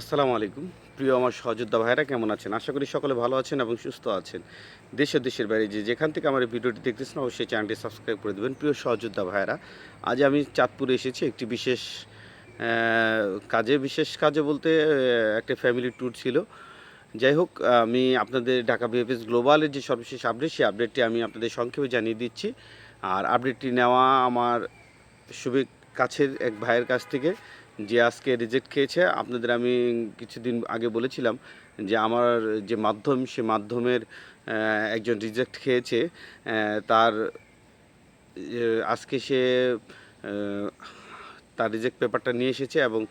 আসসালামু আলাইকুম। প্রিয় আমার সহযোদ্ধা ভাইরা কেমন আছেন? আশা করি সকলে ভালো আছেন এবং সুস্থ আছেন। দেশ ও দেশের বাইরে যে যেখান থেকে আমার এই ভিডিওটি দেখতেছেন, অবশ্যই চ্যানেলটি সাবস্ক্রাইব করে দেবেন। প্রিয় সহযোদ্ধা ভাইরা আজ আমি চাঁদপুরে এসেছি একটি বিশেষ কাজে বিশেষ কাজে বলতে একটা ফ্যামিলি ট্যুর ছিল। যাই হোক, আমি আপনাদের ঢাকা বিএফএস গ্লোবালের যে সর্বশেষ আপডেট সেই আপডেটটি আমি আপনাদের সংক্ষেপে জানিয়ে দিচ্ছি। আর আপডেটটি নেওয়া আমার খুবই কাছের এক ভাইয়ের কাছ থেকে। যে আজকে রিজেক্ট খেয়েছে, আপনাদের আমি কিছুদিন আগে বলেছিলাম যে আমার যে মাধ্যম, সে মাধ্যমের একজন রিজেক্ট খেয়েছে তার আজকে সে তার রিজেক্ট পেপারটা নিয়ে এসেছে এবং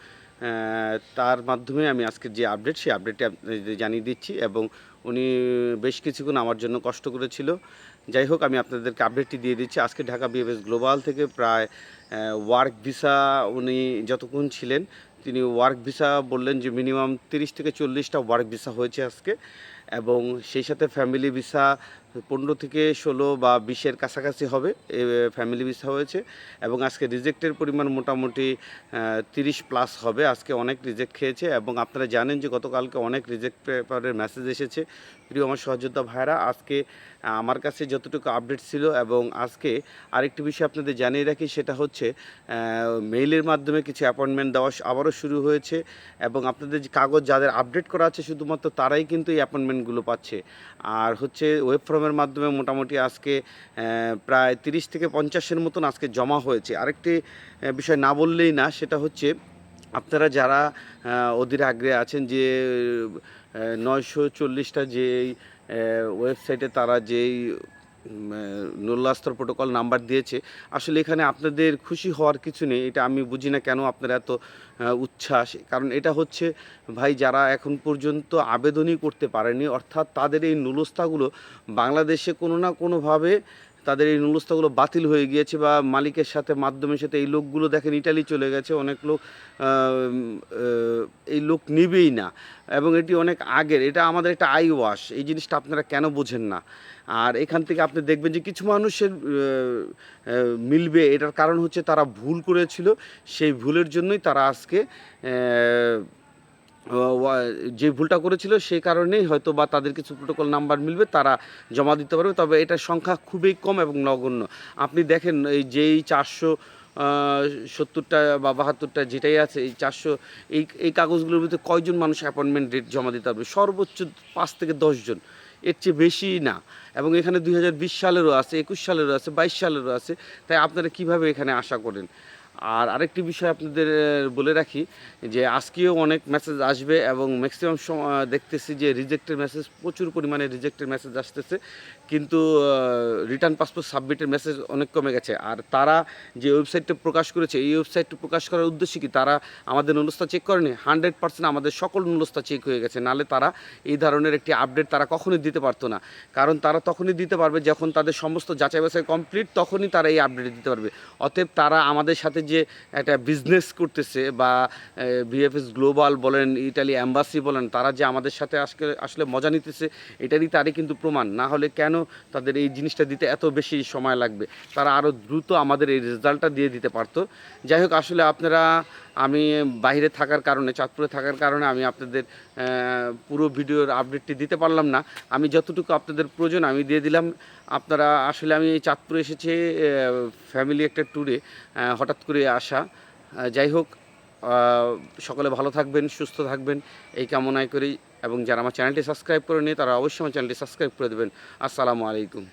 তার মাধ্যমে আমি আজকে যে আপডেট সেই আপডেটটি জানিয়ে দিচ্ছি এবং উনি বেশ কিছুক্ষণ আমার জন্য কষ্ট করেছিল। যাই হোক, আমি আপনাদেরকে আপডেটটি দিয়ে দিচ্ছি। আজকে ঢাকা বিএফএস গ্লোবাল থেকে প্রায় ওয়ার্ক ভিসা উনি যতক্ষণ ছিলেন, তিনি ওয়ার্ক ভিসা বললেন যে মিনিমাম তিরিশ থেকে চল্লিশটা ওয়ার্ক ভিসা হয়েছে আজকে। এবং সেই সাথে ফ্যামিলি ভিসা পনেরো থেকে ষোলো বা বিশের কাছাকাছি হবে, এ ফ্যামিলি ভিসা হয়েছে এবং আজকে রিজেক্টের পরিমাণ মোটামুটি তিরিশ প্লাস হবে। আজকে অনেক রিজেক্ট খেয়েছে এবং আপনারা জানেন যে গতকালকে অনেক রিজেক্ট পেপারের মেসেজ এসেছে। প্রিয় আমার সহযোদ্ধা ভাইরা আজকে আমার কাছে যতটুকু আপডেট ছিল এবং আজকে আরেকটি বিষয় আপনাদের জানিয়ে রাখি, সেটা হচ্ছে মেইলের মাধ্যমে কিছু অ্যাপয়েন্টমেন্ট দেওয়া আবারও শুরু হয়েছে এবং আপনাদের যে কাগজ যাদের আপডেট করা আছে শুধুমাত্র তারাই কিন্তু এই অ্যাপয়েন্টমেন্টগুলো পাচ্ছে। আর হচ্ছে ওয়েব ফর্মের মাধ্যমে মোটামুটি আজকে প্রায় তিরিশ থেকে পঞ্চাশের মতন আজকে জমা হয়েছে। আরেকটি বিষয় না বললেই না, সেটা হচ্ছে আপনারা যারা অধীর আগ্রে আছেন যে নয়শো চল্লিশটা যেই ওয়েবসাইটে তারা যেই নুল্লাস্তর প্রোটোকল নাম্বার দিয়েছে। আসলে এখানে আপনাদের খুশি হওয়ার কিছু নেই, এটা আমি বুঝি না কেন আপনারা এত উচ্ছ্বাস। কারণ এটা হচ্ছে, ভাই, যারা এখন পর্যন্ত আবেদনই করতে পারেনি, অর্থাৎ তাদের এই নুলস্তাগুলো বাংলাদেশে কোনো না কোনোভাবে তাদের এই নুলস্তাগুলো বাতিল হয়ে গিয়েছে বা মালিকের সাথে, মাধ্যমের সাথে এই লোকগুলো দেখেন ইটালি চলে গেছে, অনেক লোক এই লোক নিবেই না। এবং এটি অনেক আগের, এটা আমাদের একটা আই ওয়াশ, এই জিনিসটা আপনারা কেন বোঝেন না? আর এখান থেকে আপনি দেখবেন যে কিছু মানুষের মিলবে, এটার কারণ হচ্ছে তারা ভুল করেছিল, সেই ভুলের জন্যই তারা আজকে যে ভুলটা করেছিল সেই কারণেই হয়তো বা তাদের কিছু প্রোটোকল নাম্বার মিলবে, তারা জমা দিতে পারবে, তবে এটার সংখ্যা খুবই কম এবং নগণ্য। আপনি দেখেন এই যেই চারশো সত্তরটা বা বাহাত্তরটা যেটাই আছে, এই চারশো, এই এই কাগজগুলোর ভিতরে কয়জন মানুষ অ্যাপয়েন্টমেন্ট ডেট জমা দিতে পারবে? সর্বোচ্চ পাঁচ থেকে দশজন। এর চেয়ে বেশি না। এবং এখানে দুই হাজার বিশ সালেরও আছে, একুশ সালেরও আছে, বাইশ সালেরও আছে। তাই আপনারা কীভাবে এখানে আশা করেন? আর আরেকটি বিষয় আপনাদের বলে রাখি যে আজকেও অনেক মেসেজ আসবে এবং ম্যাক্সিমাম দেখতেছি যে রিজেক্টের মেসেজ প্রচুর পরিমাণে রিজেক্টের মেসেজ আসতেছে। কিন্তু রিটার্ন পাসপোর্ট সাবমিটের মেসেজ অনেক কমে গেছে। আর তারা যে ওয়েবসাইটটা প্রকাশ করেছে, এই ওয়েবসাইটটা প্রকাশ করার উদ্দেশ্য কি? তারা আমাদের নুলস্থা চেক করেনি? হান্ড্রেড পার্সেন্ট আমাদের সকল নুলস্থা চেক হয়ে গেছে। নালে তারা এই ধরনের একটি আপডেট তারা কখনোই দিতে পারতো না। কারণ তারা তখনই দিতে পারবে যখন তাদের সমস্ত যাচাই বাছাই কমপ্লিট তখনই তারা এই আপডেট দিতে পারবে। অতএব তারা আমাদের সাথে যে একটা বিজনেস করতেছে বা বিএফএস গ্লোবাল বলেন ইটালি অ্যাম্বাসি বলেন, তারা যে আমাদের সাথে আজকে, আসলে মজা নিতেছে, এটারই তারই কিন্তু প্রমাণ। না হলে কেন তাদের এই জিনিসটা দিতে এত বেশি সময় লাগবে? তারা আরও দ্রুত আমাদের এই রেজাল্টটা দিয়ে দিতে পারতো। যাই হোক, আসলে আপনারা আমি বাইরে থাকার কারণে, চাঁদপুরে থাকার কারণে আমি আপনাদের পুরো ভিডিওর আপডেটটি দিতে পারলাম না। আমি যতটুকু আপনাদের প্রয়োজন আমি দিয়ে দিলাম। আপনারা আসলে আমি চাঁদপুরে এসেছি ফ্যামিলি একটা ট্যুরে হঠাৎ করে আসা। যাই হোক সকলে ভালো থাকবেন, সুস্থ থাকবেন, এই কামনায় করি। এবং যারা আমার চ্যানেলটি সাবস্ক্রাইব করে নিয়ে তারা অবশ্যই আমার চ্যানেলটি সাবস্ক্রাইব করে দেবেন। আসসালামু আলাইকুম।